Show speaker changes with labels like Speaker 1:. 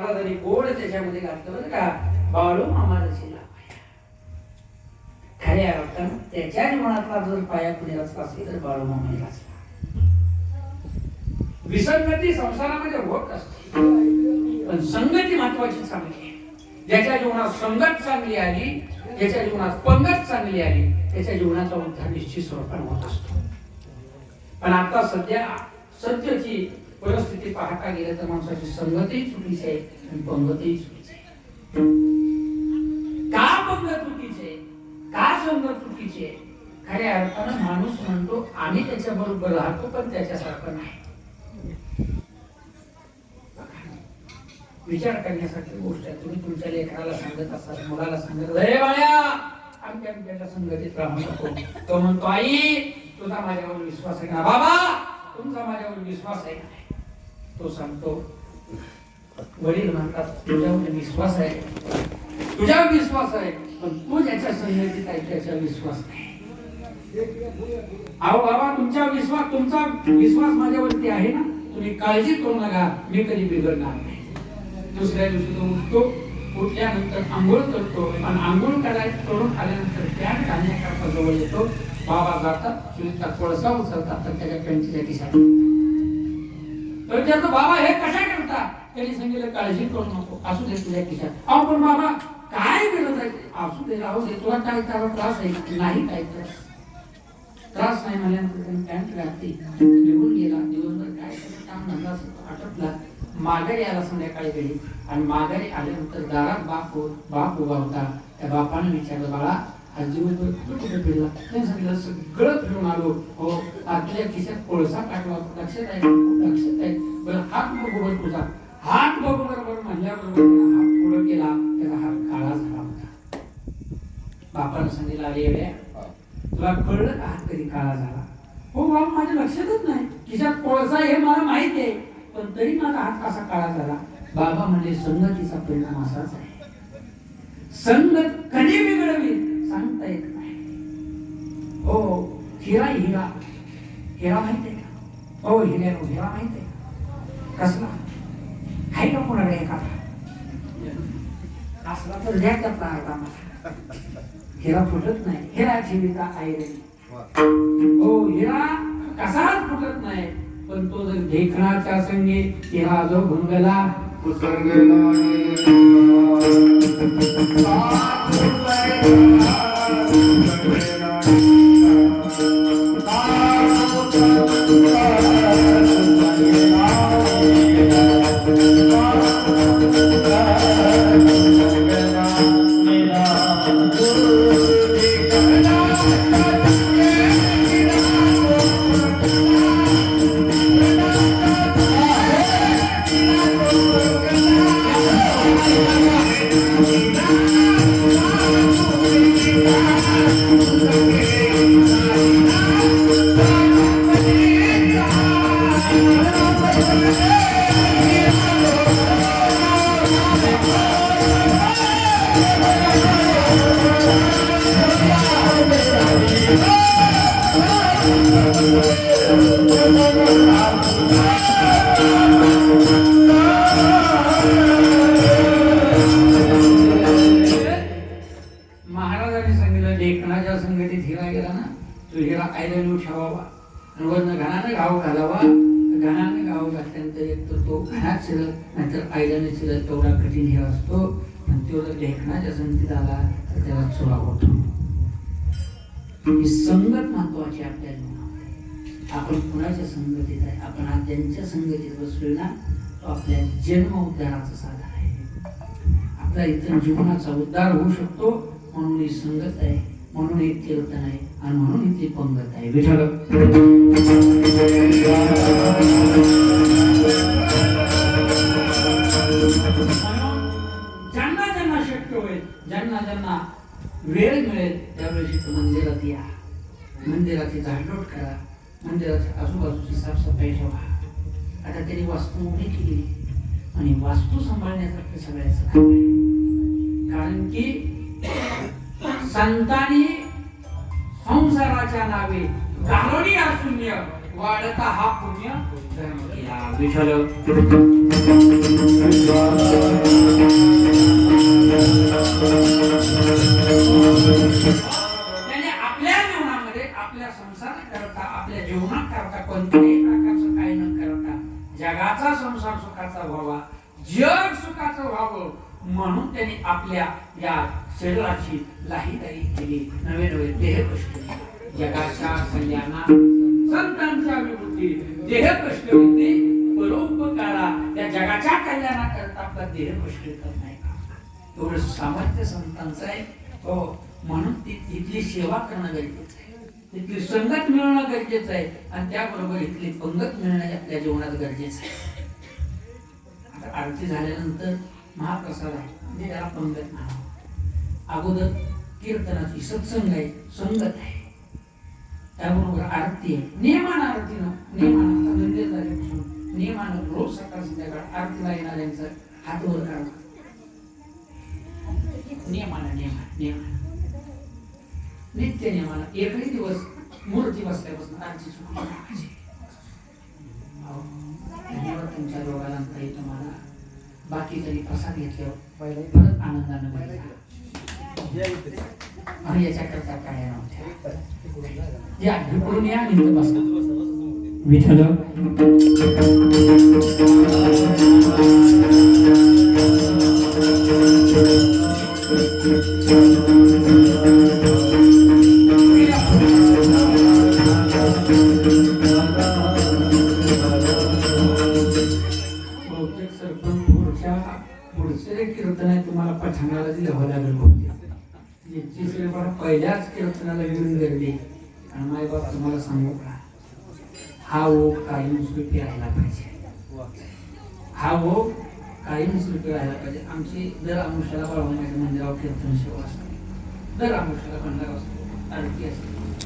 Speaker 1: महाराजांनी गोड त्याच्यामध्ये घातलं बरं का बाळू मामाला शिला खऱ्या अर्थानं त्याच्या जीवनातला जर पाया पुढे रचला असेल तर बाळू मामाने रचला विसंगती संसारामध्ये होत असते पण संगती महत्वाची चांगली आहे ज्याच्या जीवनात संगत चांगली आली ज्याच्या जीवनात पंगत चांगली आली त्याच्या जीवनाचा उद्धार निश्चित स्वरूपात होत असतो पण आता सध्या सध्याची परिस्थिती पाहता गेलं तर माणसाची संगतही चुकीची आहे आणि पंगतही चुकीची आहे. का पंगत चुकीची आहे? का संगत चुकीची आहे? खऱ्या अर्थानं माणूस म्हणतो आम्ही त्याच्या बरोबर राहतो पण त्याच्यासारखं नाही. विचार करण्यासारखी गोष्ट आहे. तुम्ही तुमच्या लेखनाला सांगत असाल मुलाला सांगत अरे बाळ्या आमच्या आमच्या संगतीत राहू नको. तो म्हणतो आई तुझा माझ्यावर विश्वास आहे का? बाबा तुमचा माझ्यावर विश्वास आहे का? तो सांगतो वडील म्हणतात तुझ्यावर विश्वास आहे. तुझ्यावर विश्वास आहे. पण तू ज्याच्या संगतीत आहे त्याच्यावर विश्वास नाही. अहो बाबा तुमचा विश्वास तुमचा विश्वास माझ्यावरती आहे ना? तुम्ही काळजी करू नका मी कधी बिघडणार नाही. दुसऱ्या दिवशी तो उठतो उठल्यानंतर आंघोळ करतो आणि आंघोळ करायचं करून आल्यानंतर पॅन्ट घालण्याकरता जवळ येतो. बाबा जातात चुलीचा कोळसा उचलतात तर त्याच्या पॅन्टच्या खिशात तर त्याचं बाबा हे कशा करता? त्यांनी सांगितलं काळजी करू नको. असू दे तुझ्या खिशात. अहो पण बाबा काय गरज आहे? असू दे राहू दे. तुला काय त्याला त्रास आहे. नाही काय त्रास. त्रास नाही म्हणल्यानंतर त्यांनी पॅन्ट घातली. निघून गेला. दिवसभर काय काम धंदा आटपला. माघारी आला संध्याकाळी घरी. आणि माघारी आल्यानंतर दारात बाप बाप उभा होता. त्या बापाने विचारलं बाळा आज दिवसभर कुठे फिरला त्यांनी सांगितलं सगळं फिरून आलो. हो आतल्या खिशात कोळसा होता. लक्षात आहे? लक्षात आहे? बरं हात बरोबर तुझा. हात बरोबर बरोबर म्हणल्याबरोबर हात पुढं केला. त्याचा हात काळा झाला होता. बापानं सांगितलं अरे येड्या तुला कळलं का हात कधी काळा झाला? हो बाबा माझ्या लक्षातच नाही. खिशात कोळसा हे मला माहीत आहे. पण तरी माझा हात कसा काळा झाला? बाबा म्हणजे संगतीचा परिणाम असाच आहे. संगत कधी बिघडवी सांगता येत नाही. हो हिरा हिरा. हिरा माहीत आहे का? हो हिऱ्या हिरा माहीत आहे? कसला? आहे का कोणाकडे एखादा? असला तर द्या त्यातला अर्धा मला. हिरा फुटत नाही. हिरा ठेवीचा आयरन हो हिरा कसाच फुटत नाही? पण तो जर ढेकणाच्या संगे हिरा जो भंगला. महाराजांनी ना तो हिरा ठेवावा. आणि वरनं घणानं घाव घालावा. घणानं घाव घातल्यानंतर एक तर तो घणात शिरत नाहीतर आयरन शिरत. तेवढा कठीण हे असतो. आणि तेवढा लेखनाच्या संगतीत आला तर त्याला चुरा होतो. ही संगत महत्वाची आपल्या जीवनामध्ये. आपण कुणाच्या संगतीत आहे? आपण आज त्यांच्या संगतीत बसलोय ना तो आपल्या जन्म उद्धाराचा साधन आहे. आपला इतर जीवनाचा उद्धार होऊ शकतो म्हणून ही संगत आहे. म्हणून एक कीर्तन आहे आणि म्हणून इथे पंगत आहे. विठ्ठल. ज्यांना ज्यांना शक्य होईल ज्यांना ज्यांना वेळ मिळेल त्यावेळेस इथं मंदिरात या. मंदिराची झाडलोट करा. मंदिराच्या आजूबाजूची साफसफाई ठेवा. आता त्यांनी वास्तू उभी केली. आणि वास्तू सांभाळण्यासारखं सगळ्याचं काम आहे. कारण की संतांनी संसाराच्या नावे घालवणी हा शून्य. वाढता हा पुण्य आपल्या जीवनामध्ये आपल्या संसार करता आपल्या जीवनात करता कोणत्याही प्रकारचं काय न करता जगाचा संसार सुखाचा व्हावा जग सुखाचं व्हावं म्हणून त्यांनी आपल्या या शरीराची लाहीदारी केली. नवे नवे देह कष्ट जगाच्या कल्याणा संतांच्या विभूती देह कष्ट होते. परोपकारा या जगाच्या कल्याणाकरता आपला देह कष्ट करत नाही एवढं सामर्थ्य संतांचं आहे. हो म्हणून ती तिथली सेवा करणं गरजेचं आहे. तिथली संगत मिळणं गरजेचं आहे. आणि त्याबरोबर इथली पंगत मिळणं आपल्या जीवनात गरजेचं आहे. आता आरती झाल्यानंतर महाप्रसाद आहे. म्हणजे त्याला पंगत नाव अगोदर कीर्तनाची सत्संग आहे संगत आहे. त्याबरोबर आरती आहे. नियमान आरतीनं नियमानं आता झाल्यापासून नियमानं रोज सकाळ संध्याकाळ आरतीला येणाऱ्यांचं हात वर काढा नियमानं नियमान नियमान नित्य नियमानं एकही दिवस मूर्ती बसल्यापासून आरती चुकली पाहिजे. धन्यवाद तुमच्या रोगाला तुम्हाला बाकी तरी प्रसाद घेतल्यावर परत आनंदानं आणि याच्याकरता काय नव्हत्या या इकडून या आणि विठ्ठल. पहिल्याच कीर्तनाला घेऊन गेली आणि माय बाप तुम्हाला सांगू का? हा ओघ कायम स्वीटी पाहिजे. हा ओघ कायम राहिला पाहिजे. आमची दर आमुष्याला बाळवण्याच्या मंदिरावर म्हणजे कीर्तन सेवा असते. दर आमुष्याला भंडारा असतो आरती असते.